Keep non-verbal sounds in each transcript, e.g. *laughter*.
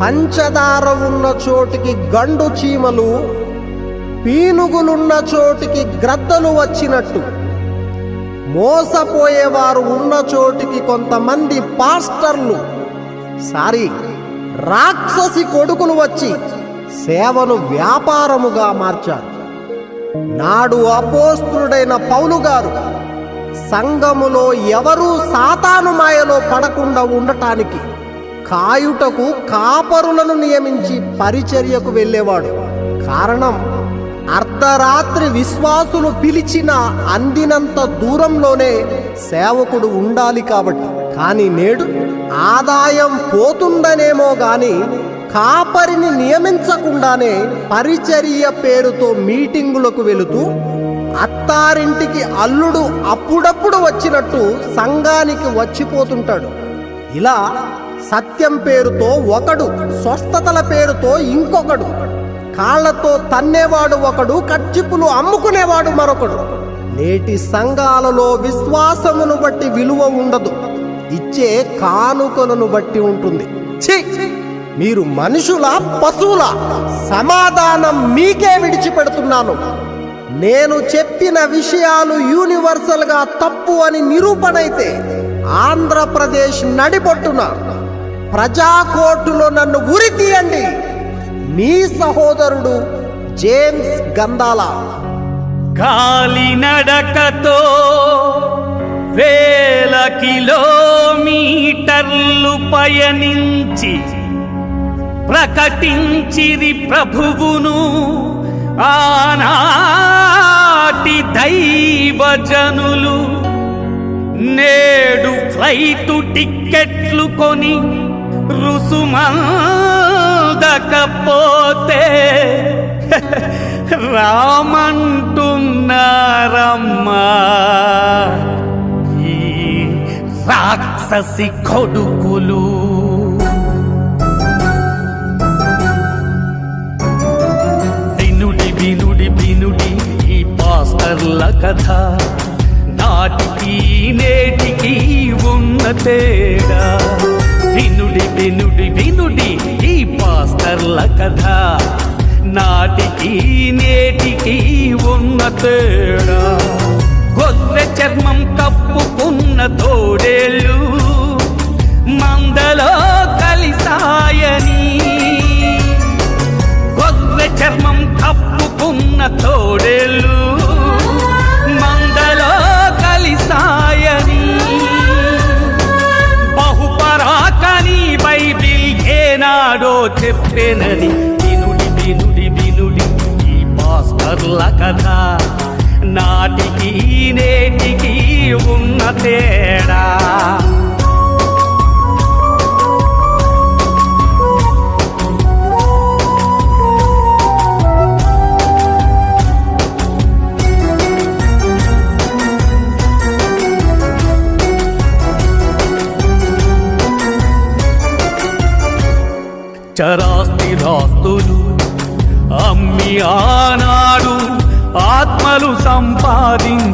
పంచదార ఉన్న చోటికి గండు చీమలు పీనుగులున్న చోటికి గ్రద్దలు వచ్చినట్టు. మోసపోయేవారు ఉన్న చోటికి కొంతమంది పాస్టర్లు సారీ రాక్షసి కొడుకులు వచ్చి సేవను వ్యాపారముగా మార్చారు. నాడు అపోస్తుడైన పౌలు గారు సంఘములో ఎవరూ సాతాను మాయలో పడకుండా ఉండటానికి కాయుటకు కాపరులను నియమించి పరిచర్యకు వెళ్ళేవాడు. కారణం అర్ధరాత్రి విశ్వాసులు పిలిచిన అందినంత దూరంలోనే సేవకుడు ఉండాలి కాబట్టి. కానీ నేడు ఆదాయం పోతుందనేమో గాని కాపరిని నియమించకుండానే పరిచర్య పేరుతో మీటింగులకు వెళుతూ అత్తారింటికి అల్లుడు అప్పుడప్పుడు వచ్చినట్టు సంఘానికి వచ్చిపోతుంటాడు. ఇలా సత్యం పేరుతో ఒకడు స్వస్థతల పేరుతో ఇంకొకడు. కాళ్ళతో తన్నేవాడు ఒకడు కచ్చిపులు అమ్ముకునేవాడు మరొకడు. నేటి సంఘాలలో విశ్వాసమును బట్టి విలువ ఉండదు. ఇచ్చే కానుకలను బట్టి ఉంటుంది. ఛీ! మీరు మనుషుల పశువుల? సమాధానం మీకే విడిచిపెడుతున్నాను. నేను చెప్పిన విషయాలు యూనివర్సల్గా తప్పు అని నిరూపణైతే ఆంధ్రప్రదేశ్ నడిబొట్టున ప్రజా కోర్టులో నన్ను ఉరి తీయండి మీ సహోదరుడు జేమ్స్ గందాల. కాలినడకతో వేల కిలోమీటర్లు పయనించి ప్రకటించిరి ప్రభువును. ఆనాటి దైవజనులు నేడు ఫ్లైటు టిక్కెట్లు కొని రుసుమందకపోతే *laughs* రామంటున్నారమ్మా. ఈ రాక్షసి కొడుకులు. వినుడి వినుడి వినుడి ఈ పాస్టర్ల కథ. నాటికి నేటికి ఉన్న తేడా. వినుడి వినుడి వినుడి ఈ పాస్టర్ల కథ నాటికి నేటికి ఉన్న తేడా. గొర్రె చర్మం కప్పుకున్న తోడేళ్ళు చెప్పేనని వినుడి వినుడి వినుడి ఈ మాస్టర్ల కథ నాటికి నేటికి ఉన్న తేడా. ఆనాడు ఆత్మలు సంపాదించిరివారు.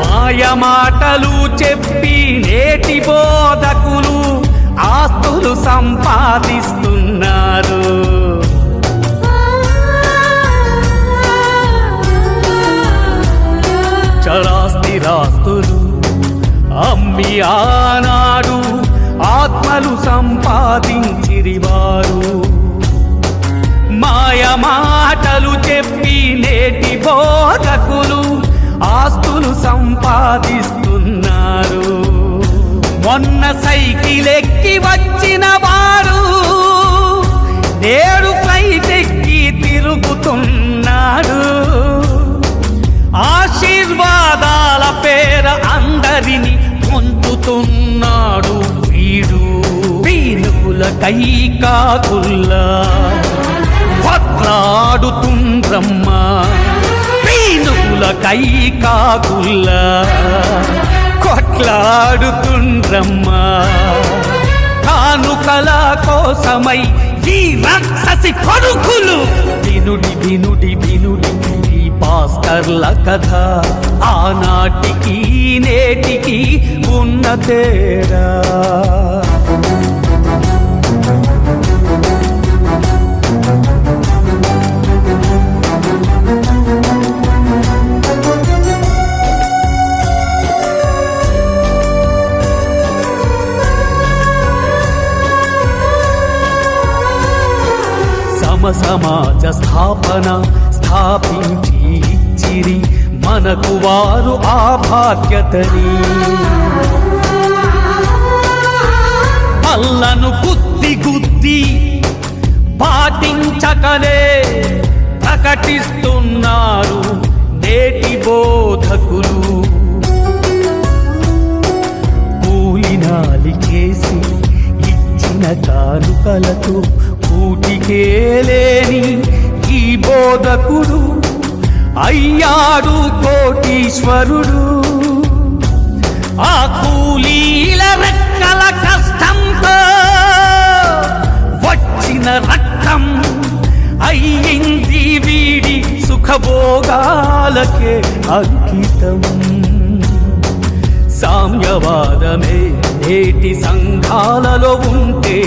మాయ మాటలు చెప్పి నేటి బోధకులు ఆస్తులు సంపాదిస్తున్నారు. చరాస్తిరాస్తులు అమ్మి అమ్మియా సాధించిరివారు. మాయ మాటలు చెప్పి నేటి బోధకులు ఆస్తులు సంపాదిస్తున్నారు. మొన్న సైకిల్ ఎక్కి వచ్చిన వారు నేడు ఫ్లైట్ ఎక్కి తిరుగుతున్నారు. వీణుల కై కాకుల్లా కొట్లాడుతుండ్రమ్మా వీణుల కై కాకుల్లా కొట్లాడుతుండ్రమ్మా కానుకల కోసమై ఈ రాక్షసి కొడుకులు వినుడి వినుడి వినుడి ఈ భాస్కర్ల కథ. ఆనాటికి నేటికి ఉన్న తేడా. ధర్మ సమాజ స్థాపన స్థాపించి ఇచ్చిరి మనకు వారు ఆ బాధ్యతని అల్లను గుద్ది గుద్ది పాటించకలే ప్రకటిస్తున్నారు నేటి బోధకులు. కూలినాలి చేసి ఇచ్చిన కానుకలతో కూటికేలేని ఈ బోధకుడు అయ్యాడు కోటీశ్వరుడు. ఆ కూలీల రెక్కల కష్టంతో వచ్చిన రక్తం అయ్యింది వీడి సుఖభోగాలకే అంకితం. సామ్యవాదమే నేటి సంఘాలలో ఉంటే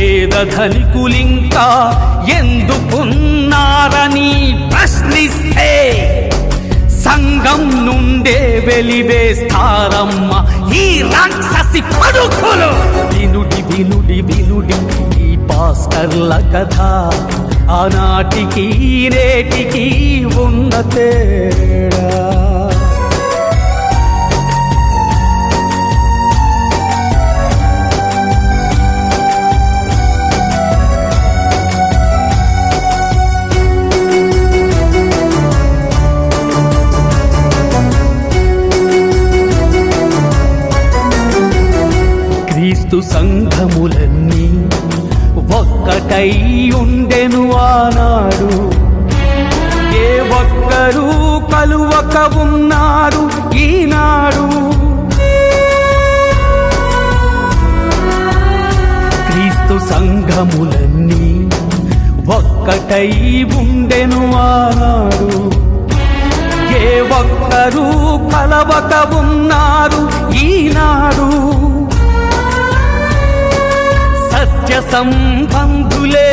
పేద ధనికులింకా ఎందుకున్నారని ప్రశ్నిస్తే సంఘం నుండే వెలివేస్తారమ్మ ఈ రాక్షసి పడుకులు వినుడి వినుడి వినుడి ఈ పాస్టర్ల కథ. ఆనాటికి నేటికి ఉన్న తేడా. సంఘములన్నీ ఒక్కటై ఉండెను ఆనాడు. ఏ ఒక్కరూ కలువక ఉన్నారు ఈనాడు. క్రీస్తు సంఘములన్నీ ఒక్కటై ఉండెను ఆనాడు. ఏ ఒక్కరూ కలవక ఉన్నారు ఈనాడు. సత్య సంబంధులే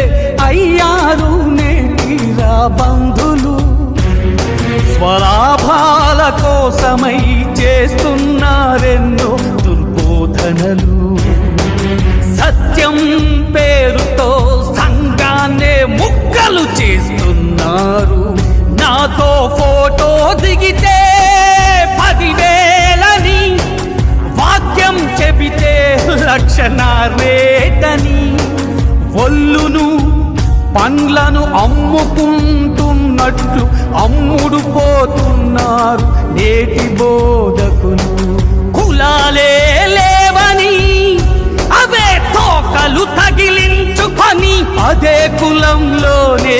అయ్యారు నేటిరా బంధులు. స్వలాభాల కోసమై చేస్తున్నారెన్నో దుర్బోధనలు. సత్యం పేరుతో సంఘాన్నే ముక్కలు చేస్తున్నారు. నాతో ఫోటో దిగితే పదివేలని వాక్యం చెబితే లక్షణ రేటని. ఒల్లును పండ్లను అమ్ముకుంటున్నట్లు అమ్ముడు పోతున్నారు నేటి బోధకులు. కులాలే లేవని అవే తోకలు తగిలించుకొని అదే కులంలోనే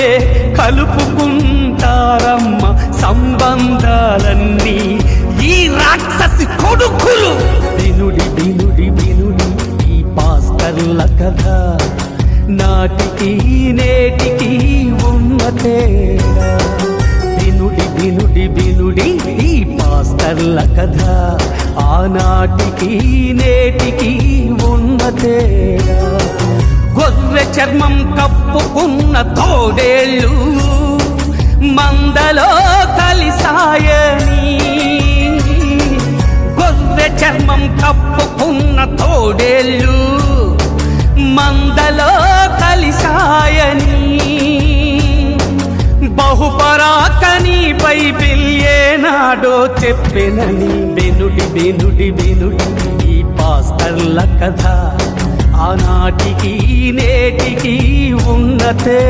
కలుపుకుంటారమ్మ సంబంధాలన్నీ. ఈ రాక్షసి కొడుకులు. వినుడి వినుడి వినుడి ఈ పాస్టర్ల కథ. నాటికి నేటికి ఉన్న తేడా. దినుడి దినుడి బినుడి ఈ మాస్టర్ల కథ. ఆనాటికి నేటికి ఉన్న తేడా. గొర్రె చర్మం కప్పుకున్న తోడేళ్ళు మందలో కలిసాయని. గొర్రె చర్మం కప్పుకున్న తోడేళ్ళు మందలో కలిసాయని. బహుపరాకనిపై బైబిల్ ఏనాడో చెప్పెనని. బెనుడి బెనుడి బెనుడి ఈ పాస్టర్ల కథ. ఆనాటికి నేటికి ఉన్నతే.